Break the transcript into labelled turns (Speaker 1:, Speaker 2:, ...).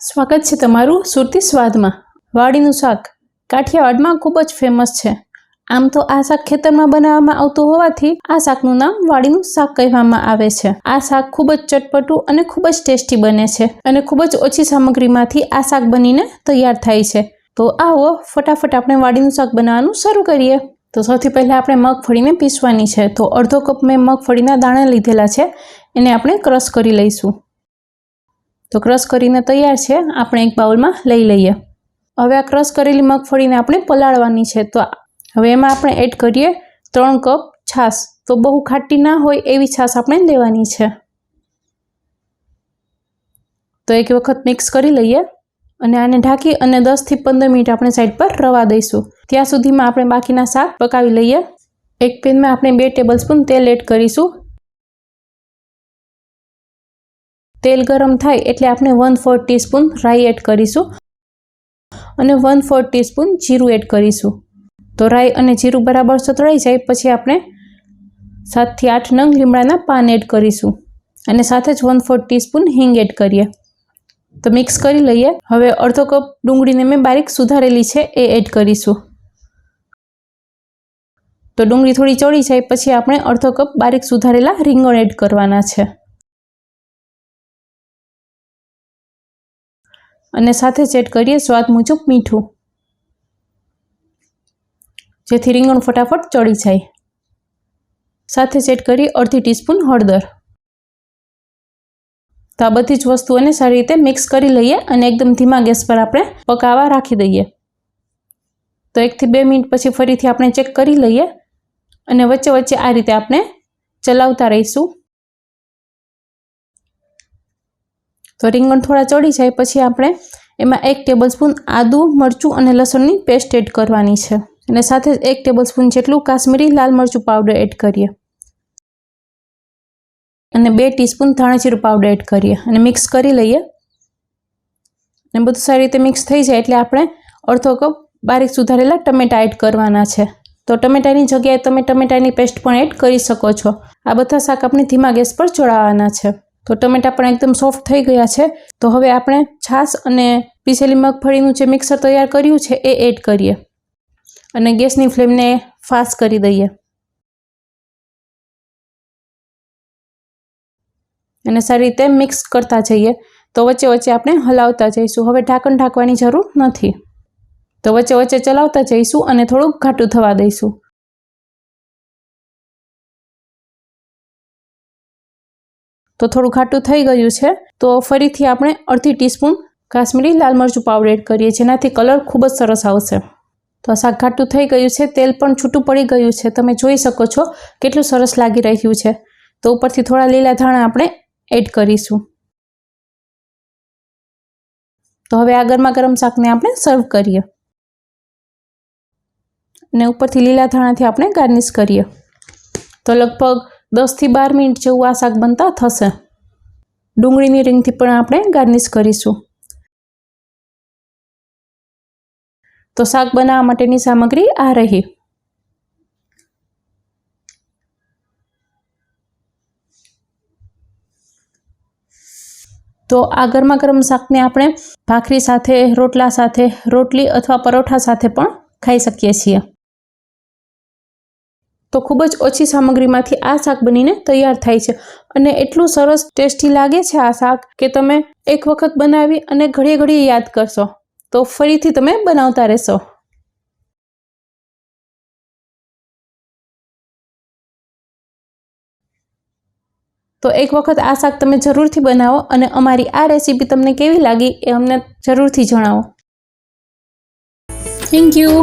Speaker 1: સ્વાગત છે તમારું સુરતી સ્વાદમાં. વાડીનું શાક. કાઠિયાવાડમાં ખૂબ જ ફેમસ છે. આમ તો આ શાક ખેતરમાં બનાવવામાં આવતું હોવાથી આ શાકનું નામ વાડીનું શાક કહેવામાં આવે છે. આ શાક ખૂબ જ ચટપટું અને ખૂબ જ ટેસ્ટી બને છે અને ખૂબ જ ઓછી સામગ્રીમાંથી આ શાક બનીને તૈયાર થાય છે. તો આવો ફટાફટ આપણે વાડીનું શાક બનાવવાનું શરૂ કરીએ. તો સૌથી પહેલાં આપણે મગફળીને પીસવાની છે. તો અડધો કપ મેં મગફળીના દાણા લીધેલા છે. એને આપણે ક્રશ કરી લઈશું. તો ક્રશ કરીને તૈયાર છે. આપણે એક બાઉલમાં લઈ લઈએ. હવે આ ક્રશ કરેલી મગફળીને આપણે પલાળવાની છે. તો હવે એમાં આપણે એડ કરીએ ત્રણ કપ છાશ. તો બહુ ખાટી ના હોય એવી છાશ આપણે લેવાની છે. તો એક વખત મિક્સ કરી લઈએ અને આને ઢાંકી અને દસથી પંદર મિનિટ આપણે સાઈડ પર રવા દઈશું. ત્યાં સુધીમાં આપણે બાકીના શાક પકાવી લઈએ. એક પેનમાં આપણે બે ટેબલ સ્પૂન તેલ એડ કરીશું. તેલ ગરમ થાય એટલે આપણે વન ફોર ટીસ્પૂન રાઈ એડ કરીશું અને વન ફોર ટીસ્પૂન જીરું એડ કરીશું. તો રાઈ અને જીરું બરાબર સતળાઈ જાય, પછી આપણે સાતથી આઠ નંગ લીમડાના પાન એડ કરીશું. અને સાથે જ વન ફોર ટીસ્પૂન હિંગ એડ કરીએ. તો મિક્સ કરી લઈએ. હવે અડધો કપ ડુંગળીને મેં બારીક સુધારેલી છે, એ એડ કરીશું. તો ડુંગળી થોડી ચડી જાય, પછી આપણે અડધો કપ બારીક સુધારેલા રીંગણ એડ કરવાના છે. અને સાથે સેટ કરીએ સ્વાદ મુજબ મીઠું. જેથી રીંગણ ફટાફટ ચડી જાય. સાથે સેટ કરીએ અડધી ટીસ્પૂન હળદર. તો આ બધી જ વસ્તુઓને સારી રીતે મિક્સ કરી લઈએ અને એકદમ ધીમા ગેસ પર આપણે પકાવવા રાખી દઈએ. તો એકથી બે મિનિટ પછી ફરીથી આપણે ચેક કરી લઈએ અને વચ્ચે વચ્ચે આ રીતે આપણે ચલાવતા રહીશું. તો રીંગણ થોડા ચડી જાય, પછી આપણે એમાં એક ટેબલ સ્પૂન આદું, મરચું અને લસણની પેસ્ટ એડ કરવાની છે. અને સાથે જ એક ટેબલ સ્પૂન જેટલું કાશ્મીરી લાલ મરચું પાવડર એડ કરીએ. અને બે ટીસ્પૂન ધાણાજીરું પાવડર એડ કરીએ. અને મિક્સ કરી લઈએ. અને બધું સારી રીતે મિક્સ થઈ જાય એટલે આપણે અડધો કપ બારીક સુધારેલા ટમેટા એડ કરવાના છે. તો ટમેટાની જગ્યાએ તમે ટમેટાની પેસ્ટ પણ એડ કરી શકો છો. આ બધા શાક આપણે ધીમા ગેસ પર ચડાવવાના છે. તો ટમેટા પણ એકદમ સોફ્ટ થઈ ગયા છે. તો હવે આપણે છાશ અને પીસેલી મગફળીનું જે મિક્સર તૈયાર કર્યું છે એ એડ કરીએ. અને ગેસની ફ્લેમને ફાસ્ટ કરી દઈએ. અને સારી રીતે મિક્સ કરતા જઈએ. તો વચ્ચે વચ્ચે આપણે હલાવતા જઈશું. હવે ઢાંકણ ઢાંકવાની જરૂર નથી. તો વચ્ચે વચ્ચે ચલાવતા જઈશું અને થોડુંક ઘાટું થવા દઈશું. તો થોડું ઘાટું થઈ ગયું છે. તો ફરીથી આપણે અડધી ટીસ્પૂન કાશ્મીરી લાલ મરચું પાવડર એડ કરીએ. જેનાથી કલર ખૂબ જ સરસ આવશે. તો શાક ઘાટું થઈ ગયું છે. તેલ પણ છૂટું પડી ગયું છે. તમે જોઈ શકો છો કેટલું સરસ લાગી રહ્યું છે. તો ઉપરથી થોડા લીલા ધાણા આપણે એડ કરીશું. તો હવે આ ગરમા ગરમ શાકને આપણે સર્વ કરીએ. અને ઉપરથી લીલા ધાણાથી આપણે ગાર્નિશ કરીએ. તો લગભગ દસથી બાર મિનિટ જેવું આ શાક બનતા થશે. ડુંગળીની રીંગથી પણ આપણે ગાર્નિશ કરીશું. તો શાક બનાવવા માટેની સામગ્રી આ રહી. તો આ ગરમા ગરમ શાકને આપણે ભાખરી સાથે, રોટલા સાથે, રોટલી અથવા પરોઠા સાથે પણ ખાઈ શકીએ છીએ. તો ખૂબ જ ઓછી સામગ્રીમાંથી આ શાક બનીને તૈયાર થાય છે. અને એટલું સરસ ટેસ્ટી લાગે છે આ શાક કે તમે એક વખત બનાવી અને ઘડીએ ઘડીએ યાદ કરશો. તો ફરીથી તમે બનાવતા રહેશો. તો એક વખત આ શાક તમે જરૂરથી બનાવો અને અમારી આ રેસીપી તમને કેવી લાગી એ અમને જરૂરથી જણાવો. Thank you.